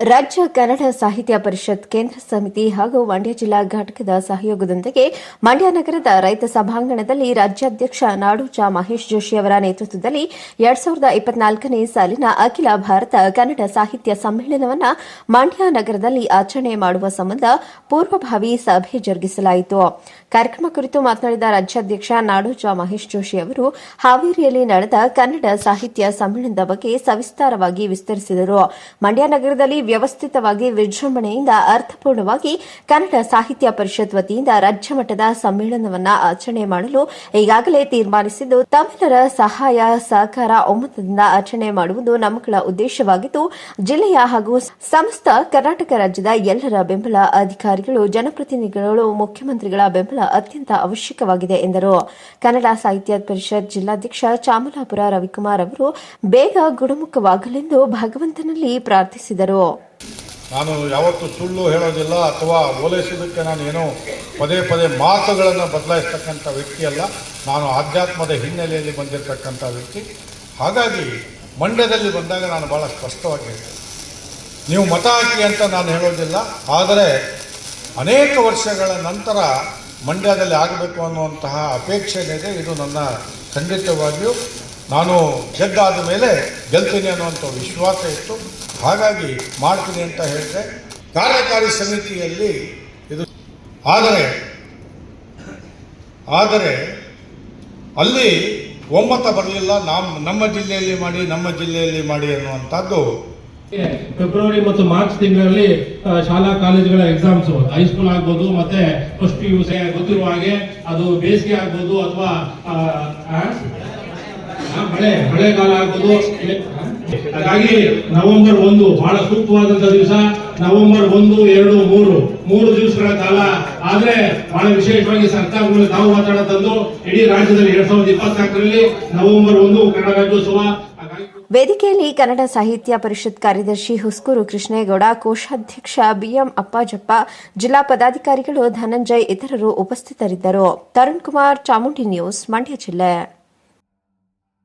ರಾಜ್ಯ ಕನ್ನಡ ಸಾಹಿತ್ಯ ಪರಿಷತ್ ಕೇಂದ್ರ ಸಮಿತಿ ಹಾಗೂ ಮಂಡ್ಯ ಜಿಲ್ಲಾ ಘಟಕದ ಸಹಯೋಗದೊಂದಿಗೆ ಮಂಡ್ಯ ನಗರದ ರೈತ ಸಭಾಂಗಣದಲ್ಲಿ ರಾಜ್ಯಾಧ್ಯಕ್ಷ ನಾಡೋಜ ಮಹೇಶ್ ಜೋಶಿ ಅವರ ನೇತೃತ್ವದಲ್ಲಿ ಎರಡ್ ಸಾವಿರದ ಇಪ್ಪತ್ನಾಲ್ಕನೇ ಸಾಲಿನ ಅಖಿಲ ಭಾರತ ಕನ್ನಡ ಸಾಹಿತ್ಯ ಸಮ್ಮೇಳನವನ್ನು ಮಂಡ್ಯ ನಗರದಲ್ಲಿ ಆಚರಣೆ ಮಾಡುವ ಸಂಬಂಧ ಪೂರ್ವಭಾವಿ ಸಭೆ ಜರುಗಿಸಲಾಯಿತು. ಕಾರ್ಯಕ್ರಮ ಕುರಿತು ಮಾತನಾಡಿದ ರಾಜ್ಯಾಧ್ಯಕ್ಷ ನಾಡೋಜ ಮಹೇಶ್ ಜೋಶಿ ಅವರು, ಹಾವೇರಿಯಲ್ಲಿ ನಡೆದ ಕನ್ನಡ ಸಾಹಿತ್ಯ ಸಮ್ಮೇಳನದ ಬಗ್ಗೆ ಸವಿಸ್ತಾರವಾಗಿ ವಿಸ್ತರಿಸಿದರು. ಮಂಡ್ಯ ನಗರದಲ್ಲಿ ವ್ಯವಸ್ಥಿತವಾಗಿ ವಿಜೃಂಭಣೆಯಿಂದ ಅರ್ಥಪೂರ್ಣವಾಗಿ ಕನ್ನಡ ಸಾಹಿತ್ಯ ಪರಿಷತ್ ವತಿಯಿಂದ ರಾಜ್ಯ ಮಟ್ಟದ ಸಮ್ಮೇಳನವನ್ನು ಆಚರಣೆ ಮಾಡಲು ಈಗಾಗಲೇ ತೀರ್ಮಾನಿಸಿದ್ದು, ತಮಿಳರ ಸಹಾಯ ಸಹಕಾರ ಒಮ್ಮತದಿಂದ ಆಚರಣೆ ಮಾಡುವುದು ನಮ್ಮಗಳ ಉದ್ದೇಶವಾಗಿದ್ದು, ಜಿಲ್ಲೆಯ ಹಾಗೂ ಸಮಸ್ತ ಕರ್ನಾಟಕ ರಾಜ್ಯದ ಎಲ್ಲರ ಬೆಂಬಲ ಅಧಿಕಾರಿಗಳು, ಜನಪ್ರತಿನಿಧಿಗಳು, ಮುಖ್ಯಮಂತ್ರಿಗಳ ಬೆಂಬಲ ಅತ್ಯಂತ ಅವಶ್ಯಕವಾಗಿದೆ ಎಂದರು. ಕನ್ನಡ ಸಾಹಿತ್ಯ ಪರಿಷತ್ ಜಿಲ್ಲಾಧ್ಯಕ್ಷ ಚಾಮಲಾಪುರ ರವಿಕುಮಾರ್ ಅವರು, ಬೇಗ ಗುಣಮುಖವಾಗಲೆಂದು ಭಗವಂತನಲ್ಲಿ ಪ್ರಾರ್ಥಿಸಿದರು. ನಾನು ಯಾವತ್ತೂ ಸುಳ್ಳು ಹೇಳೋದಿಲ್ಲ ಅಥವಾ ಓಲೈಸೋದಕ್ಕೆ ನಾನು ಏನೋ ಪದೇ ಪದೇ ಮಾತುಗಳನ್ನು ಬದಲಾಯಿಸ್ತಕ್ಕಂಥ ವ್ಯಕ್ತಿಯಲ್ಲ. ನಾನು ಆಧ್ಯಾತ್ಮದ ಹಿನ್ನೆಲೆಯಲ್ಲಿ ಬಂದಿರತಕ್ಕಂಥ ವ್ಯಕ್ತಿ. ಹಾಗಾಗಿ ಮಂಡ್ಯದಲ್ಲಿ ಬಂದಾಗ ನಾನು ಭಾಳ ಸ್ಪಷ್ಟವಾಗಿ ಹೇಳ್ತೇನೆ. ನೀವು ಮತ ಹಾಕಿ ಅಂತ ನಾನು ಹೇಳೋದಿಲ್ಲ. ಆದರೆ ಅನೇಕ ವರ್ಷಗಳ ನಂತರ ಮಂಡ್ಯದಲ್ಲಿ ಆಗಬೇಕು ಅನ್ನುವಂತಹ ಅಪೇಕ್ಷೆ ಇದೆ ಇದು ನನ್ನ ಖಂಡಿತವಾಗಿಯೂ. ನಾನು ಗೆದ್ದಾದ ಮೇಲೆ ಗೆಲ್ತೀನಿ ಅನ್ನುವಂಥ ವಿಶ್ವಾಸ ಇತ್ತು. ಹಾಗಾಗಿ ಮಾಡ್ತೀನಿ ಅಂತ ಹೇಳಿದ್ರೆ ಕಾರ್ಯಕಾರಿ ಸಮಿತಿಯಲ್ಲಿ ಇದು ಆದರೆ ಆದರೆ ಅಲ್ಲಿ ಒಮ್ಮತ ಬರಲಿಲ್ಲ. ನಮ್ಮ ನಮ್ಮ ಜಿಲ್ಲೆಯಲ್ಲಿ ಮಾಡಿ, ನಮ್ಮ ಜಿಲ್ಲೆಯಲ್ಲಿ ಮಾಡಿ ಅನ್ನುವಂಥದ್ದು ಫೆಬ್ರವರಿ ಮತ್ತು ಮಾರ್ಚ್ ತಿಂಗಳಲ್ಲಿ ಶಾಲಾ ಕಾಲೇಜುಗಳ ಎಕ್ಸಾಮ್ಸ್ ಹೈಸ್ಕೂಲ್ ಆಗ್ಬೋದು, ಮತ್ತೆ ಫಸ್ಟ್ ಪಿ ಯು ಗೊತ್ತಿರುವ ಹಾಗೆ ಅದು ಬೇಸಿಗೆ ಆಗ್ಬೋದು ಅಥವಾ ಮಳೆ, ಮಳೆಗಾಲ ಆಗ್ಬೋದು ಹಾಗಾಗಿ ನವೆಂಬರ್ ಒಂದು ಬಹಳ ಸೂಕ್ತವಾದಂತ ದಿವಸ. ನವೆಂಬರ್ ಒಂದು, ಎರಡು, ಮೂರು. ಮೂರು ದಿವಸಗಳ ಕಾಲ. ಆದ್ರೆ ಬಹಳ ವಿಶೇಷವಾಗಿ ಸರ್ಕಾರಗಳು ತಾವು ಮಾತಾಡ ತಂದು ಇಡೀ ರಾಜ್ಯದಲ್ಲಿ ಎರಡ್ ಸಾವಿರದ ಇಪ್ಪತ್ನಾಲ್ಕರಲ್ಲಿ ನವೆಂಬರ್ ಒಂದು ಕನ್ನಡ ರಾಜ್ಯೋತ್ಸವ. ವೇದಿಕೆಯಲ್ಲಿ ಕನ್ನಡ ಸಾಹಿತ್ಯ ಪರಿಷತ್ ಕಾರ್ಯದರ್ಶಿ ಹುಸ್ಕೂರು ಕೃಷ್ಣೇಗೌಡ, ಕೋಶಾಧ್ಯಕ್ಷ ಬಿಎಂ ಅಪ್ಪಾಜಪ್ಪ, ಜಿಲ್ಲಾ ಪದಾಧಿಕಾರಿಗಳು ಧನಂಜಯ್ ಇತರರು ಉಪಸ್ಥಿತರಿದ್ದರು. ತರುಣ್ ಕುಮಾರ್ ಚಾಮುಂಡಿ ನ್ಯೂಸ್, ಮಂಡ್ಯ ಜಿಲ್ಲೆ.